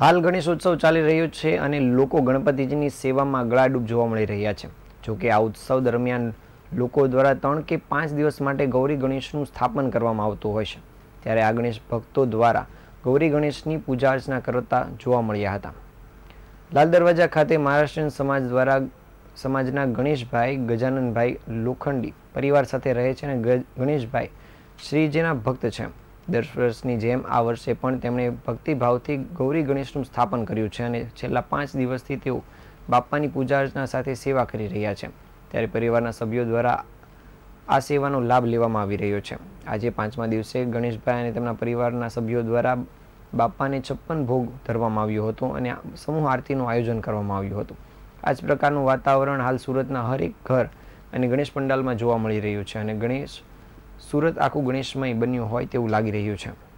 હાલ ગણેશોત્સવ ચાલી રહ્યો છે અને લોકો ગણપતિજીની સેવામાં ગળાડૂબ જોવા મળી રહ્યા છે. જોકે આ ઉત્સવ દરમિયાન લોકો દ્વારા ત્રણ કે પાંચ દિવસ માટે ગૌરી ગણેશનું સ્થાપન કરવામાં આવતું હોય છે. ત્યારે આ ગણેશ ભક્તો દ્વારા ગૌરી ગણેશની પૂજા અર્ચના કરતા જોવા મળ્યા હતા. લાલ દરવાજા ખાતે મહારાષ્ટ્રીયન સમાજ દ્વારા સમાજના ગણેશભાઈ, ગજાનનભાઈ લોખંડી પરિવાર સાથે રહે છે અને ગણેશભાઈ શ્રીજીના ભક્ત છે. દર વર્ષની જેમ આ વર્ષે પણ તેમણે ભક્તિભાવથી ગૌરી ગણેશનું સ્થાપન કર્યું છે અને છેલ્લા પાંચ દિવસથી તેઓ બાપાની પૂજા અર્ચના સાથે સેવા કરી રહ્યા છે. ત્યારે પરિવારના સભ્યો દ્વારા આ સેવાનો લાભ લેવામાં આવી રહ્યો છે. આજે પાંચમા દિવસે ગણેશભાઈ અને તેમના પરિવારના સભ્યો દ્વારા બાપાને છપ્પન ભોગ ધરવામાં આવ્યો હતો અને સમૂહ આરતીનું આયોજન કરવામાં આવ્યું હતું. આ જ પ્રકારનું વાતાવરણ હાલ સુરતના હરેક ઘર અને ગણેશ પંડાલમાં જોવા મળી રહ્યું છે અને ગણેશ સુરત આખું ગણેશમય બન્યું હોય તેવું લાગી રહ્યું છે.